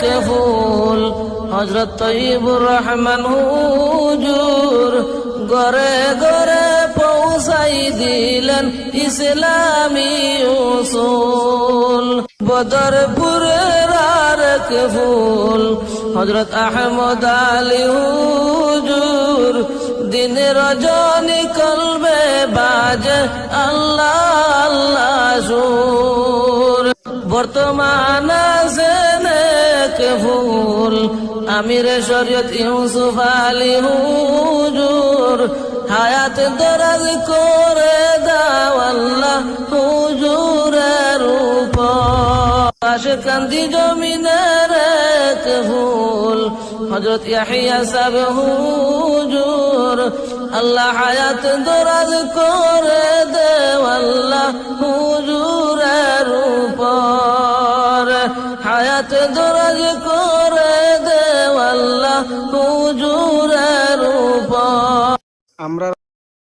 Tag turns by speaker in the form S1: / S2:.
S1: কে ফুল হজরত তৈবুর রহমান হুজুর গরে গরে পৌঁছাই দিলেন ইসলামী উসুল। বদরপুরের আর কে ফুল হজরত আহমদ আলী হুজুর দিন রজনী কলবে বাজে আল্লাহ আল্লাহ সুর। বর্তমান কে ফুল আমির শরীয়ত ইউসুফ আলী হুজুর, হায়াত দরাজ করে দাও আল্লাহ হুজুরের উপর। আশে কান্দি জমিনের এক ফুল হজরত ইয়াহিয়া সাহেব হুজুর, আল্লাহ হায়াত দরাজ করে দেও হায়াত দরাজ করে দেও আল্লাহ হুজুরের
S2: আমরা